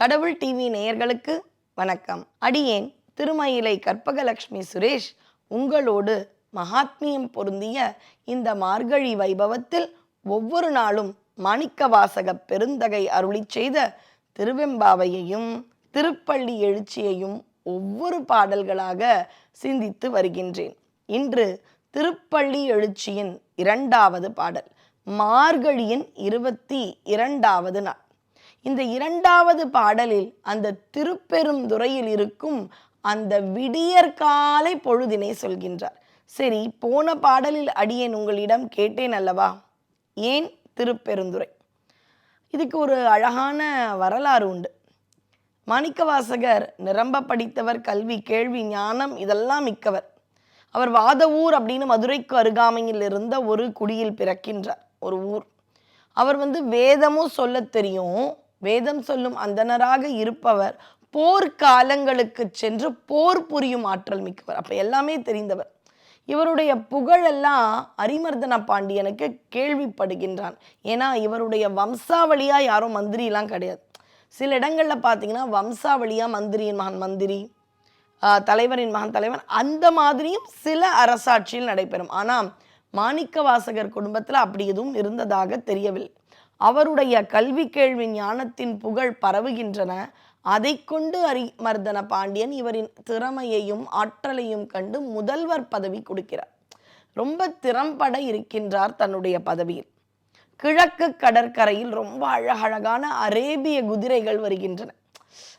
கடவுள் டிவி நேயர்களுக்கு வணக்கம். அடியேன் திருமயிலை கற்பகலட்சுமி சுரேஷ் உங்களோடு மகாத்மியம் பொருந்திய இந்த மார்கழி வைபவத்தில் ஒவ்வொரு நாளும் மாணிக்கவாசக பெருந்தகை அருளிச் செய்த திருவெம்பாவையையும் திருப்பள்ளி எழுச்சியையும் ஒவ்வொரு பாடல்களாக சிந்தித்து வருகின்றேன். இன்று திருப்பள்ளி எழுச்சியின் இரண்டாவது பாடல் மார்கழியின் இருபத்தி இரண்டாவது நாள். இந்த இரண்டாவது பாடலில் அந்த திருப்பெருந்துறையில் இருக்கும் அந்த விடியற்காலை பொழுதினை சொல்கின்றார். சரி போன பாடலில் அடியேன் உங்களிடம் கேட்டேன் அல்லவா? ஏன் திருப்பெருந்துறை இதுக்கு ஒரு அழகான வரலாறு உண்டு. மாணிக்கவாசகர் நிரம்ப படித்தவர் கல்வி கேள்வி ஞானம் இதெல்லாம் மிக்கவர். அவர் வாதவூர் அப்படின்னு மதுரைக்கு அருகாமையில் இருந்த ஒரு குடியில் பிறக்கின்றார் ஒரு ஊர். அவர் வந்து வேதமும் சொல்லத் தெரியும் வேதம் சொல்லும் அந்தனராக இருப்பவர் போர்க்காலங்களுக்கு சென்று போர் புரியும் ஆற்றல் மிக்கவர். அப்ப எல்லாமே தெரிந்தவர். இவருடைய புகழெல்லாம் அரிமர்தன பாண்டியனுக்கு கேள்விப்படுகின்றான். ஏன்னா இவருடைய வம்சாவளியா யாரும் மந்திரிலாம் கிடையாது. சில இடங்கள்ல பார்த்தீங்கன்னா வம்சாவளியா மந்திரியின் மகன் மந்திரி தலைவரின் மகன் தலைவன் அந்த மாதிரியும் சில அரசாட்சியில் நடைபெறும். ஆனால் மாணிக்க வாசகர் குடும்பத்தில் அப்படி எதுவும் இருந்ததாக தெரியவில்லை. அவருடைய கல்வி கேள்வி ஞானத்தின் புகழ் பரவுகின்றன. அதை கொண்டு அரிமர்தன பாண்டியன் இவரின் திறமையையும் ஆற்றலையும் கண்டு முதல்வர் பதவி கொடுக்கிறார். ரொம்ப திறம்பட இருக்கின்றார் தன்னுடைய பதவியில். கிழக்கு கடற்கரையில் ரொம்ப அழகழகான அரேபிய குதிரைகள் வருகின்றன.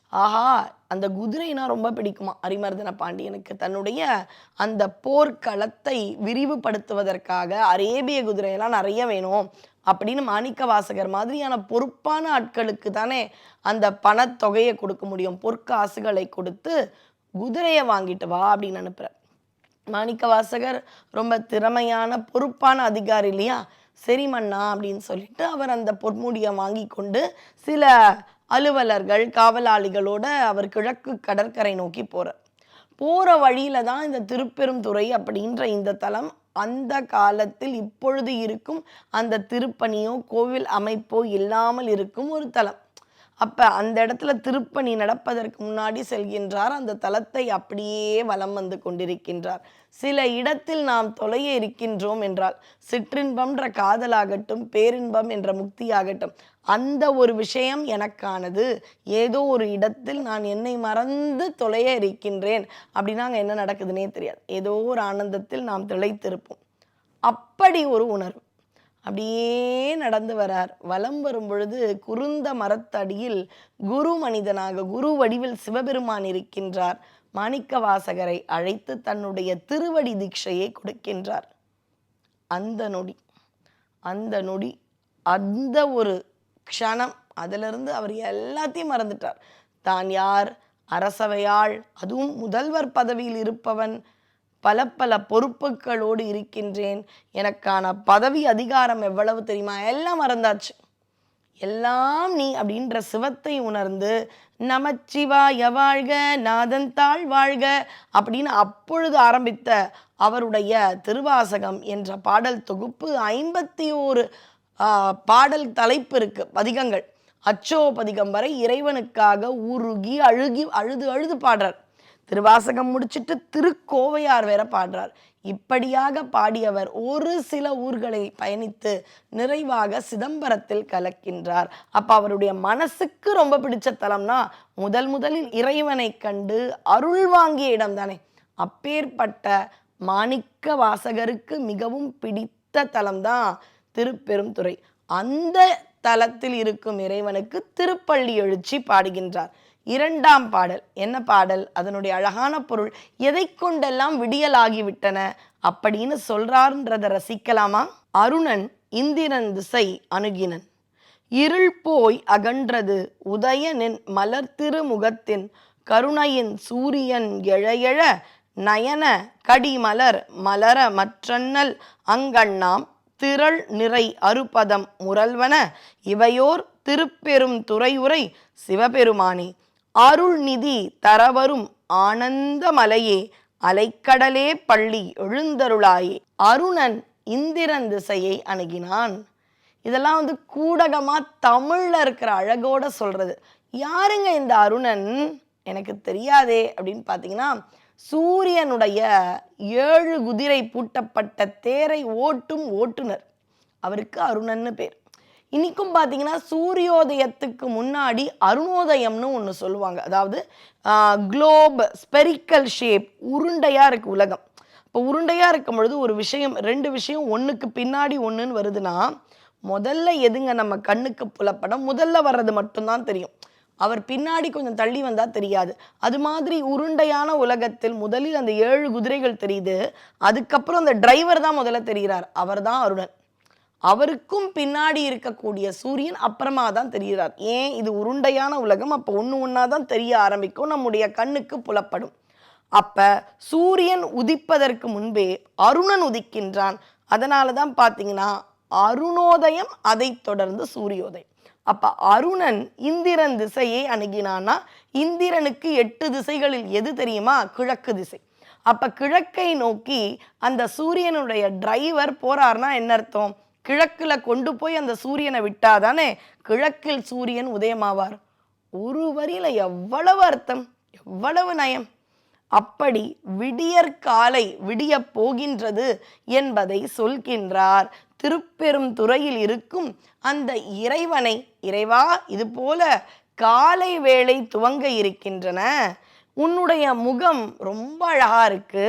ஆஹா அந்த குதிரைனா ரொம்ப பிடிக்குமா? அரிமர்தன பாண்டியனுக்கு தன்னுடைய அந்த போர்க்களத்தை விரிவுபடுத்துவதற்காக அரேபிய குதிரையெல்லாம் நிறைய வேணும். அப்படின்னு மாணிக்க வாசகர் மாதிரியான பொறுப்பான ஆட்களுக்கு தானே அந்த பணத்தொகையை கொடுக்க முடியும். பொற்காசுகளை கொடுத்து குதிரையை வாங்கிட்டு வா அப்படின்னு அனுப்புற மாணிக்க வாசகர் ரொம்ப திறமையான பொறுப்பான அதிகாரி இல்லையா? சரி மண்ணா அப்படின்னு சொல்லிட்டு அவர் அந்த பொன்முடியை வாங்கி கொண்டு சில அலுவலர்கள் காவலாளிகளோட அவர் கிழக்கு கடற்கரை நோக்கி போறார். போகிற வழியில் தான் இந்த திருப்பெருந்துறை அப்படின்ற இந்த தலம் அந்த காலத்தில் இப்பொழுது இருக்கும் அந்த திருப்பணியோ கோவில் அமைப்போ இல்லாமல் இருக்கும் ஒரு தலம் அப்போ அந்த இடத்துல திருப்பணி நடப்பதற்கு முன்னாடி செல்கின்றார். அந்த தலத்தை அப்படியே வலம் வந்து கொண்டிருக்கின்றார். சில இடத்தில் நாம் தொலைய இருக்கின்றோம் என்றால் சிற்றின்பம்ன்ற காதலாகட்டும் பேரின்பம் என்ற முக்தியாகட்டும் அந்த ஒரு விஷயம் எனக்கானது. ஏதோ ஒரு இடத்தில் நான் என்னை மறந்து தொலைய இருக்கின்றேன். அப்படின்னா அங்கே என்ன நடக்குதுன்னே தெரியாது. ஏதோ ஒரு ஆனந்தத்தில் நாம் திளைத்திருப்போம். அப்படி ஒரு உணர்வு. அப்படியே நடந்து வரார். வலம் வரும் பொழுது குருந்த மரத்தடியில் குரு மனிதனாக குரு வடிவில் சிவபெருமான் இருக்கின்றார். மாணிக்க வாசகரை அழைத்து தன்னுடைய திருவடி தீட்சையை கொடுக்கின்றார். அந்த நொடி அந்த நொடி அந்த ஒரு க்ஷணம் அதிலிருந்து அவர் எல்லாத்தையும் மறந்துட்டார். தான் யார்? அரசவையாள் அதுவும் முதல்வர் பதவியில் இருப்பவன் பல பல பொறுப்புகளோடு இருக்கின்றேன். எனக்கான பதவி அதிகாரம் எவ்வளவு தெரியுமா? எல்லாம் மறந்தாச்சு. எல்லாம் நீ அப்படின்ற சிவத்தை உணர்ந்து நமச்சிவாய வாழ்க நாதன் தாழ் வாழ்க அப்படின்னு அப்பொழுது ஆரம்பித்த அவருடைய திருவாசகம் என்ற பாடல் தொகுப்பு ஐம்பத்தி ஓரு பாடல் தலைப்பு இருக்கு பதிகங்கள். அச்சோ பதிகம் வரை இறைவனுக்காக உருகி அழுகி அழுது அழுது பாடுறார். திருவாசகம் முடிச்சிட்டு திருக்கோவையார் வேற பாடுறார். இப்படியாக பாடியவர் ஒரு சில ஊர்களை பயணித்து நிறைவாக சிதம்பரத்தில் கலக்கின்றார். அப்ப அவருடைய மனசுக்கு ரொம்ப பிடிச்ச தலம்னா முதல் முதலில் இறைவனை கண்டு அருள் வாங்கிய இடம் தானே. அப்பேற்பட்ட மாணிக்க வாசகருக்கு மிகவும் பிடித்த தலம்தான் திருப்பெருந்துறை அந்த தலத்தில் இருக்கும் இறைவனுக்கு திருப்பள்ளி எழுச்சி பாடுகின்றார். இரண்டாம் பாடல். என்ன பாடல்? அதனுடைய அழகான பொருள் எதை கொண்டெல்லாம் விடியலாகிவிட்டன? அப்படின்னு சொல்றார்ன்றத ரசிக்கலாமா? அருணன் இந்திரன் திசை அணுகினன். இருள் போய் அகன்றது உதயனின் மலர் திருமுகத்தின் கருணையின் சூரியன் எழையெழ நயன கடிமலர் மலர மற்றன்னல் அங்கண்ணாம் திரள் நிறை அருபதம் முரல்வன இவையோர் திருப்பெரும் துறையுரை சிவபெருமானே. அருள்நிதி தரவரும் ஆனந்த மலையே அலைக்கடலே பள்ளி எழுந்தருளாயே. அருணன் இந்திரன் திசையை அணுகினான். இதெல்லாம் வந்து கூடகமாக தமிழில் இருக்கிற அழகோட சொல்கிறது யாருங்க இந்த அருணன்? எனக்கு தெரியாதே அப்படின்னு பார்த்தீங்கன்னா சூரியனுடைய ஏழு குதிரை பூட்டப்பட்ட தேரை ஓட்டும் ஓட்டுனர் அவருக்கு அருணன்னு பேர். இன்றைக்கும் பார்த்தீங்கன்னா சூரியோதயத்துக்கு முன்னாடி அருணோதயம்னு ஒன்று சொல்லுவாங்க. அதாவது குளோப் ஸ்பெரிக்கல் ஷேப் உருண்டையாக இருக்குது உலகம். இப்போ உருண்டையாக இருக்கும் பொழுது ஒரு விஷயம் ரெண்டு விஷயம் ஒன்றுக்கு பின்னாடி ஒன்றுன்னு வருதுன்னா முதல்ல எதுங்க நம்ம கண்ணுக்கு புலப்படம் முதல்ல வர்றது மட்டும்தான் தெரியும். அவர் பின்னாடி கொஞ்சம் தள்ளி வந்தால் தெரியாது. அது மாதிரி உருண்டையான உலகத்தில் முதலில் அந்த ஏழு குதிரைகள் தெரியுது. அதுக்கப்புறம் அந்த டிரைவர் தான் முதல்ல தெரிகிறார். அவர் தான் அருணன். அவருக்கும் பின்னாடி இருக்கக்கூடிய சூரியன் அப்புறமா தான் தெரிகிறார். ஏன்? இது உருண்டையான உலகம். அப்போ ஒன்று ஒன்றா தான் தெரிய ஆரம்பிக்கும். நம்முடைய கண்ணுக்கு புலப்படும். அப்ப சூரியன் உதிப்பதற்கு முன்பே அருணன் உதிக்கின்றான். அதனால தான் பார்த்தீங்கன்னா அருணோதயம் அதை தொடர்ந்து சூரியோதயம். அப்ப அருணன் இந்திரன் திசையை அணுகினானா இந்திரனுக்கு எட்டு திசைகளில் எது தெரியுமா? கிழக்கு திசை. அப்ப கிழக்கை நோக்கி அந்த சூரியனுடைய டிரைவர் போறார்னா என்ன அர்த்தம்? கிழக்குல கொண்டு போய் அந்த சூரியனை விட்டாதானே? கிழக்கில் சூரியன் உதயமாவார். ஒரு வரியில எவ்வளவு அர்த்தம் எவ்வளவு நயம். அப்படி விடியற் காலை விடியப் போகின்றது என்பதை சொல்கின்றார். திருப்பெரும் துறையில் இருக்கும் அந்த இறைவனை இறைவா இது போல காலை வேளை துவங்க இருக்கின்றன. உன்னுடைய முகம் ரொம்ப அழகா இருக்கு.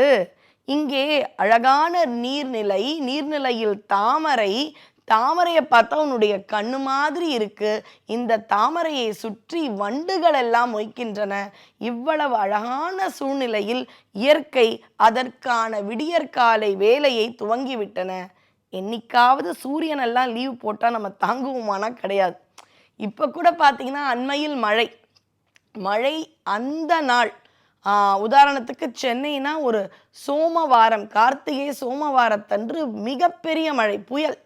இங்கே அழகான நீர்நிலை நீர்நிலையில் தாமரை தாமரையை பார்த்தா உன்னுடைய கண்ணு மாதிரி இருக்கு. இந்த தாமரையை சுற்றி வண்டுகள் எல்லாம் மொய்க்கின்றன. இவ்வளவு அழகான சூழ்நிலையில் இயற்கை அதற்கான விடியற்காலை வேலையை துவங்கிவிட்டன. என்னைக்காவது சூரியன் எல்லாம் லீவ் போட்டால் நம்ம தாங்குவோமானா கிடையாது. இப்போ கூட பார்த்தீங்கன்னா அண்மையில் மழை. மழை அந்த நாள் உதாரணத்துக்கு சென்னைனா ஒரு சோமவாரம் கார்த்திகை சோமவாரத்தன்று மிகப்பெரிய மழை புயல்.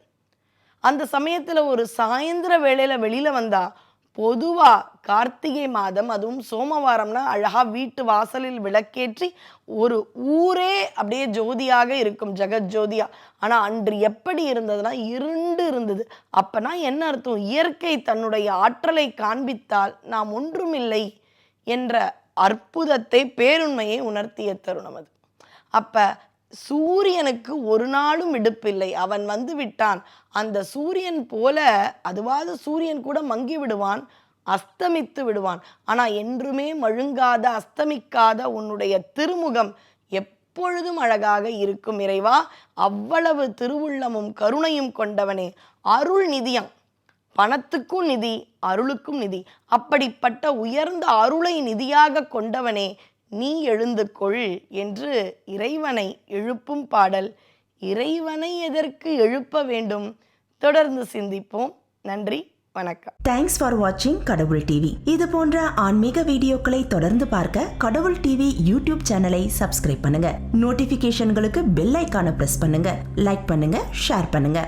அந்த சமயத்தில் ஒரு சாயந்தர வேளையில் வெளியில் வந்தால் பொதுவாக கார்த்திகை மாதம் அதுவும் சோமவாரம்னா அழகாக வீட்டு வாசலில் விளக்கேற்றி ஒரு ஊரே அப்படியே ஜோதியாக இருக்கும் ஜெகத் ஜோதியா. ஆனால் அன்று எப்படி இருந்ததுன்னா இருண்டு இருந்தது. அப்பனா என்ன அர்த்தம்? இயற்கை தன்னுடைய ஆற்றலை காண்பித்தால் நாம் ஒன்றுமில்லை என்ற அற்புதத்தை பேருண்மையை உணர்த்திய தருணம் அது. அப்போ சூரியனுக்கு ஒரு நாளும் விடுப்பில்லை அவன் வந்து விட்டான். அந்த சூரியன் போல அதுவாது சூரியன் கூட மங்கி விடுவான் அஸ்தமித்து விடுவான். ஆனால் என்றுமே மழுங்காத அஸ்தமிக்காத உன்னுடைய திருமுகம் எப்பொழுதும் அழகாக இருக்கும் இறைவா. அவ்வளவு திருவுள்ளமும் கருணையும் கொண்டவனே. அருள் நிதியம். பணத்துக்கும் நிதி அருளுக்கும் நிதி. அப்படிப்பட்ட உயர்ந்த அருளை நிதியாக கொண்டவனே நீ எழுந்து கொள் என்று இறைவனை எழுப்பும் பாடல். இறைவனை எதற்கு எழுப்ப வேண்டும்? தொடர்ந்து சிந்திப்போம். நன்றி வணக்கம். தேங்க்ஸ் ஃபார் வாட்சிங் கடவுள் டிவி இது போன்ற ஆன்மீக வீடியோக்களை தொடர்ந்து பார்க்க கடவுள் டிவி யூடியூப் சேனலை சப்ஸ்கிரைப் பண்ணுங்க. நோட்டிபிகேஷன்களுக்கு பெல் ஐக்கான பிரஸ் பண்ணுங்க. லைக் பண்ணுங்க ஷேர் பண்ணுங்க.